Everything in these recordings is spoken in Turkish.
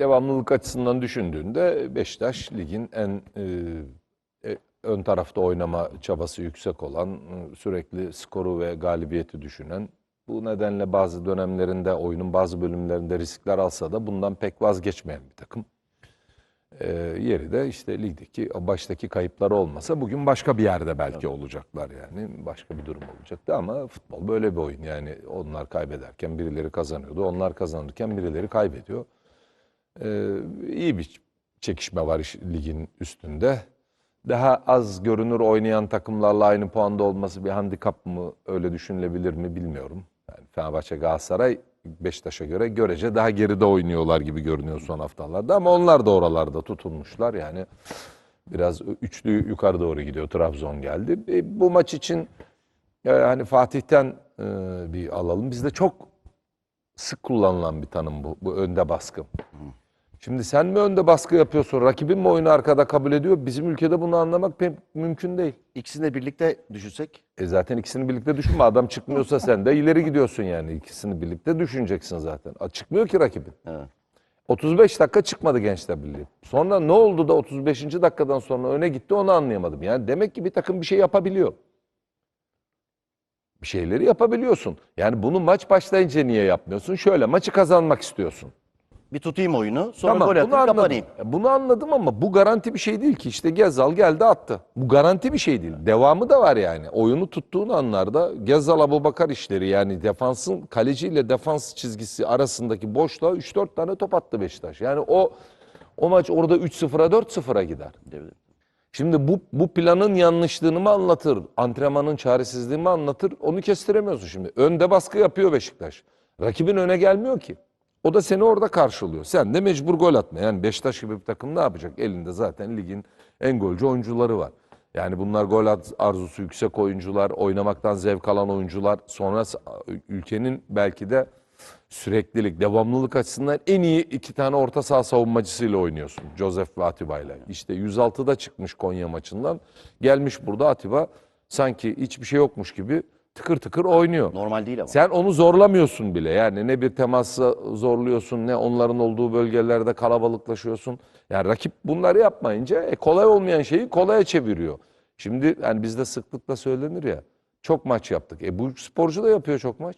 devamlılık açısından düşündüğünde Beşiktaş ligin en e, e, ön tarafta oynama çabası yüksek olan, e, sürekli skoru ve galibiyeti düşünen, bu nedenle bazı dönemlerinde oyunun bazı bölümlerinde riskler alsa da bundan pek vazgeçmeyen bir takım. E, yeri de işte ligdeki baştaki kayıplar olmasa bugün başka bir yerde belki olacaklar yani. Başka bir durum olacaktı ama futbol böyle bir oyun yani. Onlar kaybederken birileri kazanıyordu. Onlar kazanırken birileri kaybediyor. Ee, iyi bir çekişme var ligin üstünde. Daha az görünür oynayan takımlarla aynı puanda olması bir handikap mı öyle düşünülebilir mi bilmiyorum. Yani Fenerbahçe, Galatasaray Beşiktaş'a göre görece daha geride oynuyorlar gibi görünüyor son haftalarda ama onlar da oralarda tutunmuşlar yani biraz üçlü yukarı doğru gidiyor. Trabzon geldi. E, bu maç için e, hani Fatih'ten e, bir alalım. Bizde çok sık kullanılan bir tanım bu. Bu önde baskı. Şimdi sen mi önde baskı yapıyorsun? Rakibin mi oyunu arkada kabul ediyor? Bizim ülkede bunu anlamak pek mümkün değil. İkisini de birlikte düşünsek E zaten ikisini birlikte düşünme. Adam çıkmıyorsa sen de ileri gidiyorsun yani. İkisini birlikte düşüneceksin zaten. A, çıkmıyor ki rakibin. Evet. 35 dakika çıkmadı Gençler Birliği. Sonra ne oldu da 35. dakikadan sonra öne gitti onu anlayamadım. Yani demek ki bir takım bir şey yapabiliyor. Bir şeyleri yapabiliyorsun. Yani bunu maç başlayınca niye yapmıyorsun? Şöyle maçı kazanmak istiyorsun. Bir tutayım oyunu sonra Tamam, gol atayım anladım. kapanayım. Bunu anladım ama bu garanti bir şey değil ki. İşte Gezal geldi attı. Bu garanti bir şey değil. Devamı da var yani. Oyunu tuttuğun anlarda Gezal Abubakar işleri yani defansın kaleciyle defans çizgisi arasındaki boşluğa 3-4 tane top attı Beşiktaş. Yani o o maç orada 3-0'a 4-0'a gider. Şimdi bu, bu planın yanlışlığını mı anlatır, antrenmanın çaresizliğini mi anlatır onu kestiremiyorsun şimdi. Önde baskı yapıyor Beşiktaş. Rakibin öne gelmiyor ki. O da seni orada karşılıyor. Sen de mecbur gol atma. Yani Beşiktaş gibi bir takım ne yapacak? Elinde zaten ligin en golcü oyuncuları var. Yani bunlar gol at- arzusu yüksek oyuncular, oynamaktan zevk alan oyuncular. Sonra ülkenin belki de süreklilik, devamlılık açısından en iyi iki tane orta saha savunmacısıyla oynuyorsun. Joseph ve Atiba ile. İşte 106'da çıkmış Konya maçından. Gelmiş burada Atiba sanki hiçbir şey yokmuş gibi tıkır tıkır oynuyor. Normal değil ama. Sen onu zorlamıyorsun bile. Yani ne bir teması zorluyorsun ne onların olduğu bölgelerde kalabalıklaşıyorsun. Yani rakip bunları yapmayınca e, kolay olmayan şeyi kolaya çeviriyor. Şimdi yani bizde sıklıkla söylenir ya çok maç yaptık. E bu sporcu da yapıyor çok maç.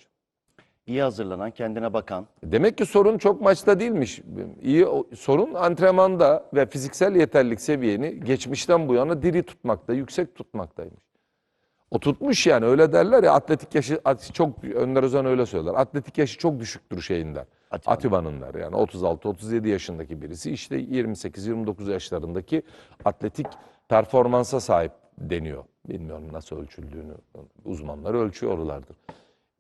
İyi hazırlanan, kendine bakan. Demek ki sorun çok maçta değilmiş. İyi sorun antrenmanda ve fiziksel yeterlilik seviyeni geçmişten bu yana diri tutmakta, yüksek tutmaktaymış. O tutmuş yani öyle derler ya atletik yaşı at- çok Önder Özen öyle söyler. Atletik yaşı çok düşüktür şeyinden. Atiba'nın. Atiba'nın der yani 36-37 yaşındaki birisi işte 28-29 yaşlarındaki atletik performansa sahip deniyor. Bilmiyorum nasıl ölçüldüğünü uzmanlar ölçüyorlardır.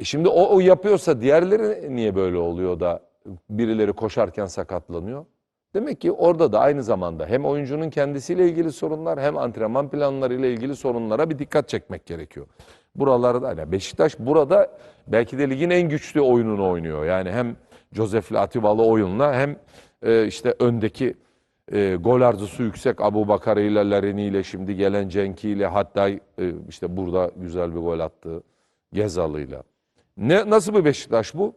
E şimdi o, o yapıyorsa diğerleri niye böyle oluyor da birileri koşarken sakatlanıyor? Demek ki orada da aynı zamanda hem oyuncunun kendisiyle ilgili sorunlar hem antrenman planlarıyla ilgili sorunlara bir dikkat çekmek gerekiyor. Buralarda hani Beşiktaş burada belki de ligin en güçlü oyununu oynuyor. Yani hem Josef'le Atiba'lı oyunla hem e, işte öndeki e, gol arzusu yüksek Abu Bakar ile Larini ile şimdi gelen Cenki ile hatta e, işte burada güzel bir gol attı Gezalı'yla. Ne nasıl bir Beşiktaş bu?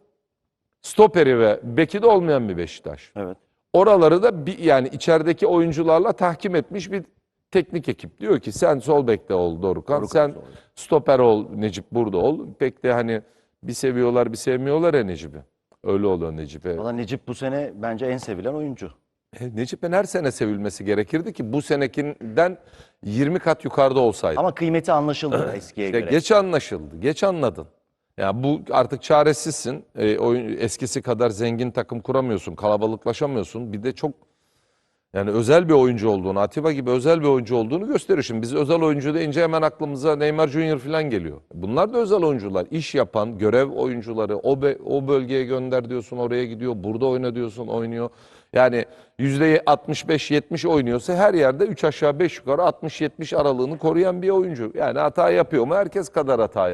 Stoperi ve beki de olmayan bir Beşiktaş. Evet. Oraları da bir, yani içerideki oyuncularla tahkim etmiş bir teknik ekip. Diyor ki sen sol bekte ol Dorukan, Dorukhan sen sol. stoper ol Necip burada ol. Pek de hani bir seviyorlar bir sevmiyorlar ya Necip'i. Öyle oluyor Necip'e. Valla Necip bu sene bence en sevilen oyuncu. E, Necip'in her sene sevilmesi gerekirdi ki bu senekinden 20 kat yukarıda olsaydı. Ama kıymeti anlaşıldı eskiye İşte göre. geç anlaşıldı, geç anladın. Ya bu artık çaresizsin. E, oyun, eskisi kadar zengin takım kuramıyorsun, kalabalıklaşamıyorsun. Bir de çok yani özel bir oyuncu olduğunu, Atiba gibi özel bir oyuncu olduğunu gösteriyor. Şimdi biz özel oyuncu deyince hemen aklımıza Neymar Junior falan geliyor. Bunlar da özel oyuncular. iş yapan, görev oyuncuları. O, be- o bölgeye gönder diyorsun, oraya gidiyor. Burada oyna diyorsun, oynuyor. Yani %65-70 oynuyorsa her yerde 3 aşağı 5 yukarı 60-70 aralığını koruyan bir oyuncu. Yani hata yapıyor mu? Herkes kadar hata